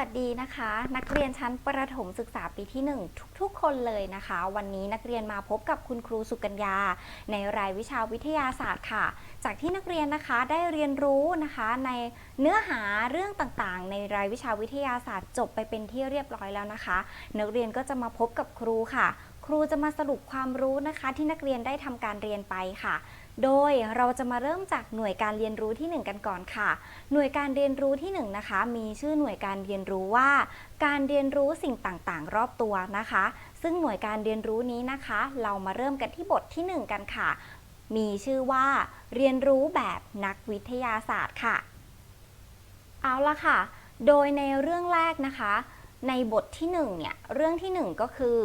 วัสดีนะคะ นักเรียนชั้นประถมศึกษาปีที่ 1 ทุกๆ คนเลยนะคะ วันนี้นักเรียนมาพบกับคุณครูสุกัญญา ในรายวิชาวิทยาศาสตร์ค่ะ จากที่นักเรียนนะคะได้เรียนรู้นะคะในเนื้อหาเรื่องต่างๆ ในรายวิชาวิทยาศาสตร์จบไปเป็นที่เรียบร้อยแล้วนะคะ นักเรียนก็จะมาพบกับครูค่ะ ครูจะมาสรุปความรู้นะคะ ที่นักเรียนได้ทำการเรียนไปค่ะ โดยเราจะมาเริ่มจากหน่วยการเรียนรู้ที่ 1 กันก่อนค่ะ หน่วยการเรียนรู้ที่ 1 นะคะ มีชื่อหน่วยการเรียนรู้ว่า การเรียนรู้สิ่งต่างๆ รอบตัวนะคะ ซึ่งหน่วยการเรียนรู้นี้นะคะ เรามาเริ่มกันที่บทที่ 1 กันค่ะ มีชื่อว่า เรียนรู้แบบนักวิทยาศาสตร์ค่ะ เอาละค่ะ โดยในเรื่องแรกนะคะ ในบทที่1เนี่ยเรื่องที่ 1 ก็คือ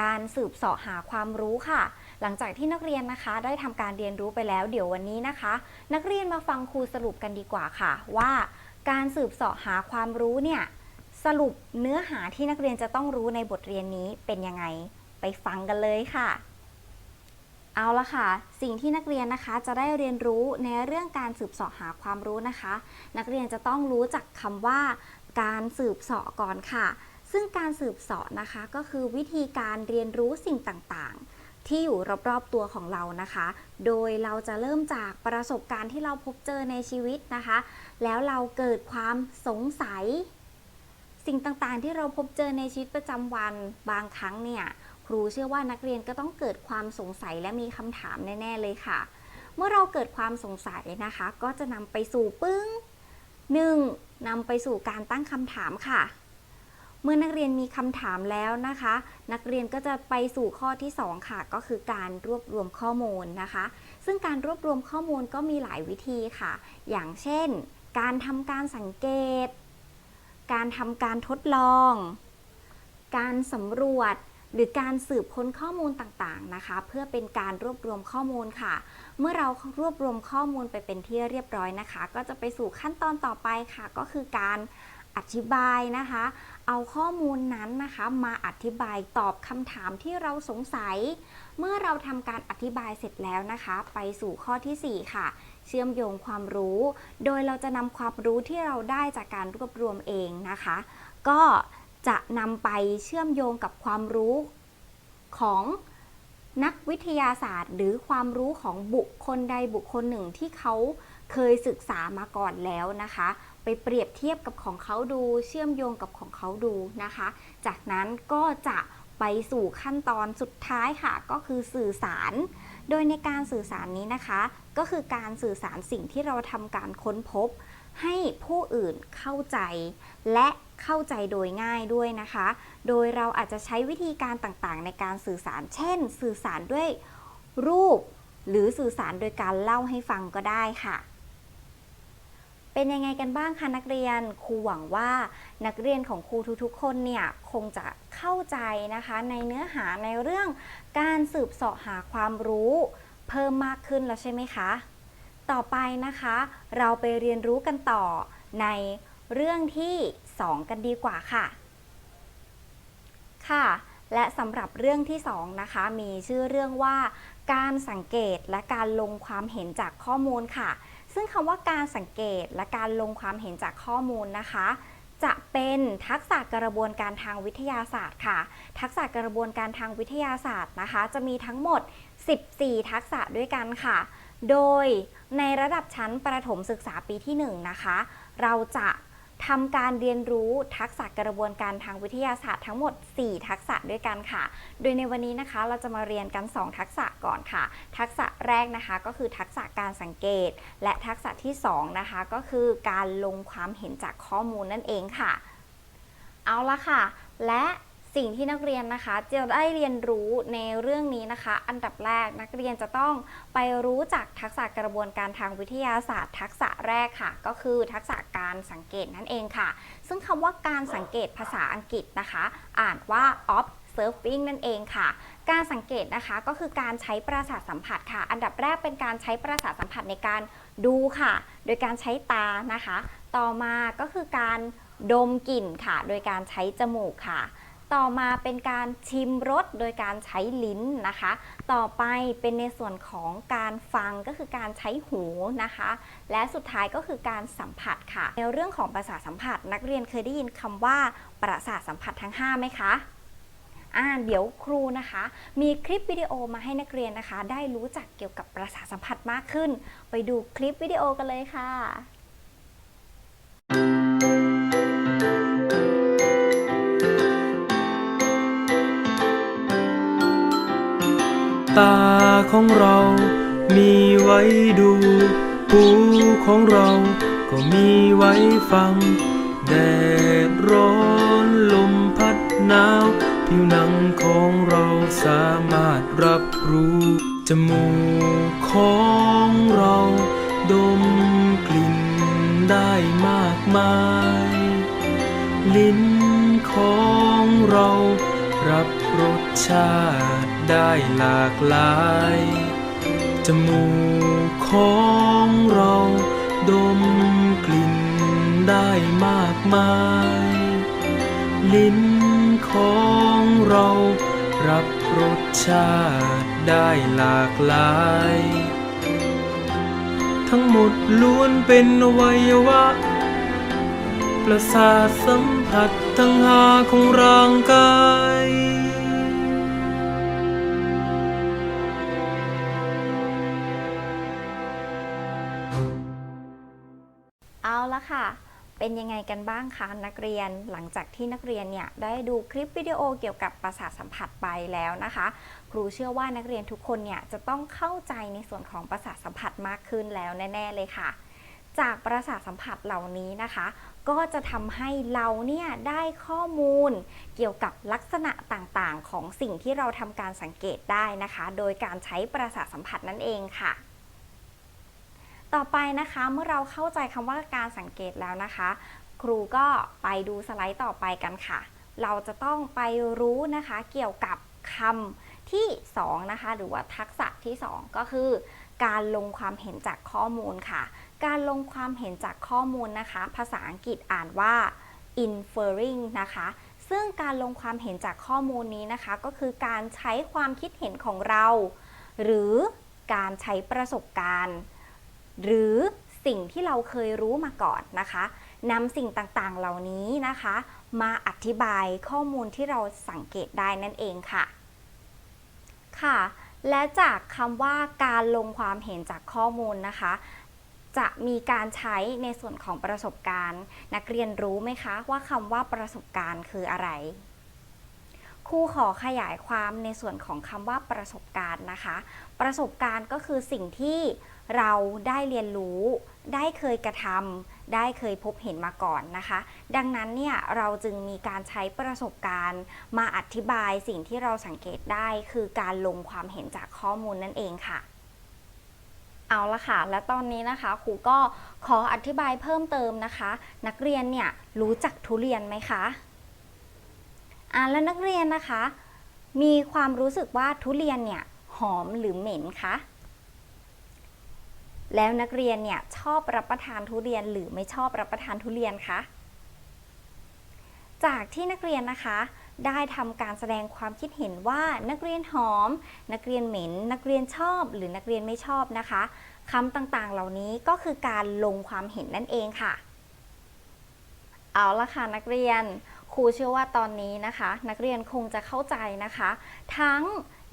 การสืบเสาะหาความรู้ค่ะ หลังจากที่นักเรียนนะคะได้ทำการเรียนรู้ไปแล้วเดี๋ยววันนี้นะคะ นักเรียนมาฟังครูสรุปกันดีกว่าค่ะ ว่าการสืบเสาะหาความรู้เนี่ยสรุปเนื้อหาที่นักเรียนจะต้องรู้ในบทเรียนนี้เป็นยังไงไปฟังกันเลยค่ะ เอาละค่ะ สิ่งที่นักเรียนนะคะจะได้เรียนรู้ในเรื่องการสืบเสาะหาความรู้นะคะ นักเรียนจะต้องรู้จักคำว่า การสืบเสาะก่อนค่ะ ซึ่งการสืบเสาะนะคะก็คือวิธีการเรียนรู้สิ่งต่างๆ ที่อยู่รอบๆตัวของเรานะคะ โดยเราจะเริ่มจากประสบการณ์ที่เราพบเจอในชีวิตนะคะ แล้วเราเกิดความสงสัย สิ่งต่างๆ ที่เราพบเจอในชีวิตประจำวันบางครั้งเนี่ยครูเชื่อว่านักเรียนก็ต้องเกิดความสงสัยและมีคำถามแน่ๆเลยค่ะ เมื่อเราเกิดความสงสัยนะคะ ก็จะนำไปสู่ปึ้งหนึ่งนำไปสู่การตั้งคำถามค่ะ เมื่อนักเรียนมีคำถามแล้วนะคะ นักเรียนก็จะไปสู่ข้อที่ 2 ค่ะ ก็คือการรวบรวมข้อมูลนะคะ ซึ่งการรวบรวมข้อมูลก็มีหลายวิธีค่ะ อย่างเช่น การทำการสังเกต การทำการทดลอง การสำรวจหรือการสืบค้นข้อมูลต่างๆนะคะ เพื่อเป็นการรวบรวมข้อมูลค่ะ เมื่อเรารวบรวมข้อมูลไปเป็นที่เรียบร้อยนะคะ ก็จะไปสู่ขั้นตอนต่อไปค่ะ ก็คือการ อธิบายนะคะ เอาข้อมูลนั้นนะคะมาอธิบายตอบคำถามที่เราสงสัย เมื่อเราทำการอธิบายเสร็จแล้วนะคะ ไปสู่ข้อทีสี่ 4 ค่ะ เชื่อมโยงความรู้ โดยเราจะนำความรู้ที่เราได้จากการรวบรวมเองนะคะ ก็จะนำไปเชื่อมโยงกับความรู้ของนักวิทยาศาสตร์ หรือความรู้ของบุคคลใดบุคคลหนึ่งที่เขา เคยศึกษามาก่อนแล้วนะคะ ไปเปรียบเทียบกับของเขาดู เชื่อมโยงกับของเขาดูนะคะ จากนั้นก็จะไปสู่ขั้นตอนสุดท้ายค่ะ ก็คือสื่อสาร โดยในการสื่อสารนี้นะคะ ก็คือการสื่อสารสิ่งที่เราทำการค้นพบ ให้ผู้อื่นเข้าใจ และเข้าใจโดยง่ายด้วยนะคะ โดยเราอาจจะใช้วิธีการต่างๆ ในการสื่อสาร เช่น สื่อสารด้วยรูป หรือสื่อสารโดยการเล่าให้ฟังก็ได้ค่ะ เป็นยังไงกันบ้างคะนักเรียนครูหวังว่านักเรียนของครูทุกๆ คนเนี่ยคงจะเข้าใจนะคะ ในเนื้อหาในเรื่องการสืบเสาะหาความรู้ เพิ่มมากขึ้นแล้วใช่ไหมคะ ต่อไปนะคะ เราไปเรียนรู้กันต่อในเรื่องที่ 2 กันดีกว่าค่ะ ค่ะ และสำหรับเรื่องที่ 2 นะคะ มีชื่อเรื่องว่า การสังเกตและการลงความเห็นจากข้อมูลค่ะ ซึ่งคำว่าการสังเกตและการลงความเห็นจากข้อมูลนะคะ จะเป็นทักษะกระบวนการทางวิทยาศาสตร์ค่ะ ทักษะกระบวนการทางวิทยาศาสตร์นะคะ จะมีทั้งหมด 14 ทักษะด้วยกันค่ะ โดยในระดับชั้นประถมศึกษาปีที่ 1 นะคะ เราจะ ทำการเรียนรู้ทักษะกระบวนการทางวิทยาศาสตร์ทั้งหมด 4 ทักษะด้วยกันค่ะ โดยในวันนี้นะคะเราจะมาเรียนกัน 2 ทักษะก่อนค่ะ ทักษะแรกนะคะก็คือทักษะการสังเกต และทักษะที่ 2 นะคะก็คือการลงความเห็นจากข้อมูลนั่นเองค่ะ เอาละค่ะ และ สิ่งที่นักเรียนนะคะจะได้เรียนรู้ในเรื่องนี้นะคะ อันดับแรกนักเรียนจะต้องไปรู้จักทักษะกระบวนการทางวิทยาศาสตร์ ทักษะแรกค่ะ ก็คือทักษะการสังเกตนั่นเองค่ะ ซึ่งคำว่าการสังเกตภาษาอังกฤษนะคะ อ่านว่า observing นั่นเองค่ะ การสังเกตนะคะก็คือการใช้ประสาทสัมผัสค่ะ อันดับแรกเป็นการใช้ประสาทสัมผัสในการดูค่ะ โดยการใช้ตานะคะ ต่อมาก็คือการดมกลิ่นค่ะ โดยการใช้จมูกค่ะ ต่อมาเป็นการชิมรสโดยการใช้ลิ้นนะคะ ต่อไปเป็นในส่วนของการฟังก็คือการใช้หูนะคะ และสุดท้ายก็คือการสัมผัสค่ะ ในเรื่องของประสาทสัมผัส นักเรียนเคยได้ยินคำว่าประสาทสัมผัสทั้ง 5 ไหมคะอ่าเดี๋ยวครูนะคะ มีคลิปวิดีโอมาให้นักเรียนนะคะ ได้รู้จักเกี่ยวกับประสาทสัมผัสมากขึ้น ไปดูคลิปวิดีโอกันเลยค่ะ ตาของเรามีไว้ดู หูของเราก็มีไว้ฟัง แดดร้อนลมพัดหนาว ผิวหนังของเราสามารถรับรู้ จมูกของเรา ดมกลิ่นได้มากมาย ลิ้นของเรารับรสชาติ ได้หลากหลาย จมูกของเราดมกลิ่นได้มากมาย ลิ้นของเรารับรสชาติได้หลากหลาย ทั้งหมดล้วนเป็นอวัยวะ ประสาทสัมผัสทั้งห้าของร่างกาย ละค่ะ เป็นยังไงกันบ้างคะนักเรียน หลังจากที่นักเรียนเนี่ยได้ดูคลิปวิดีโอเกี่ยวกับประสาทสัมผัสไปแล้วนะคะ ครูเชื่อว่านักเรียนทุกคนเนี่ยจะต้องเข้าใจในส่วนของประสาทสัมผัสมากขึ้นแล้วแน่ ๆ เลยค่ะ จากประสาทสัมผัสเหล่านี้นะคะ ก็จะทำให้เราเนี่ยได้ข้อมูล เกี่ยวกับลักษณะต่างๆ ของสิ่งที่เราทำการสังเกตได้นะคะ โดยการใช้ประสาทสัมผัสนั่นเองค่ะ ต่อไปนะคะเมื่อเราเข้าใจคำว่าการสังเกตแล้วนะคะ ครูก็ไปดูสไลด์ต่อไปกันค่ะ เราจะต้องไปรู้นะคะเกี่ยวกับคำที่ 2 นะคะ หรือว่าทักษะที่ 2 ก็คือ การลงความเห็นจากข้อมูลค่ะ การลงความเห็นจากข้อมูลนะคะ ภาษาอังกฤษอ่านว่า inferring นะคะซึ่งการลงความเห็นจากข้อมูลนี้นะคะ ก็คือการใช้ความคิดเห็นของเรา หรือการใช้ประสบการณ์ หรือสิ่งที่เราเคยรู้มาก่อนนะคะนำสิ่งต่างๆเหล่านี้นะคะ มาอธิบายข้อมูลที่เราสังเกตได้นั่นเองค่ะ ค่ะ และจากคำว่าการลงความเห็นจากข้อมูลนะคะ จะมีการใช้ในส่วนของประสบการณ์ นักเรียนรู้ไหมคะว่าคำว่าประสบการณ์คืออะไร ครูขอขยายความในส่วนของคำว่าประสบการณ์นะคะ ประสบการณ์ก็คือสิ่งที่เราได้เรียนรู้ ได้เคยกระทำได้เคยพบเห็นมาก่อนนะคะ ดังนั้นเนี่ยเราจึงมีการใช้ประสบการณ์ มาอธิบายสิ่งที่เราสังเกตได้ คือการลงความเห็นจากข้อมูลนั่นเองค่ะเอาละค่ะ และตอนนี้นะคะครูก็ขออธิบายเพิ่มเติมนะคะ นักเรียนเนี่ยรู้จักทุเรียนไหมคะ อ่าแล้วนักเรียนนะคะ มีความรู้สึกว่าทุเรียนเนี่ยหอมหรือเหม็นคะแล้วนักเรียนเนี่ยชอบรับประทานทุเรียนหรือไม่ชอบรับประทานทุเรียนคะจากที่นักเรียนนะคะ ได้ทำการแสดงความคิดเห็นว่านักเรียนหอม นักเรียนเหม็น นักเรียนชอบ หรือนักเรียนไม่ชอบนะคะคำต่างๆ เหล่านี้ก็คือการลงความเห็นนั่นเองค่ะ เอาละค่ะนักเรียน รูเชื่อว่าตอนนี้นะคะ นักเรียนคงจะเข้าใจนะคะ ทั้ง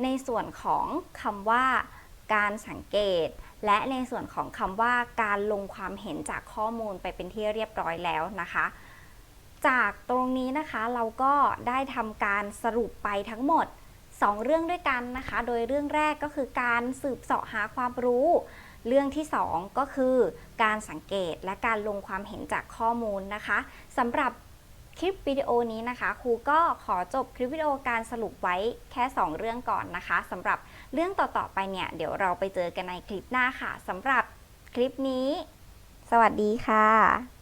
ในส่วนของคำว่าการสังเกต และในส่วนของคำว่าการลงความเห็นจากข้อมูลไปเป็นที่เรียบร้อยแล้วนะคะ จากตรงนี้นะคะเราก็ได้ทำการสรุปไปทั้งหมด 2 เรื่องด้วยกันนะคะ โดยเรื่องแรกก็คือการสืบเสาะหาความรู้ เรื่องที่ 2 ก็คือ การสังเกตและการลงความเห็นจากข้อมูลนะคะสำหรับ คลิปวิดีโอนี้นะคะครูก็ขอจบคลิปวิดีโอการสรุปไว้แค่ 2 เรื่องก่อนนะคะสำหรับเรื่องต่อๆไปเนี่ยเดี๋ยวเราไปเจอกันในคลิปหน้าค่ะสำหรับคลิปนี้ สวัสดีค่ะ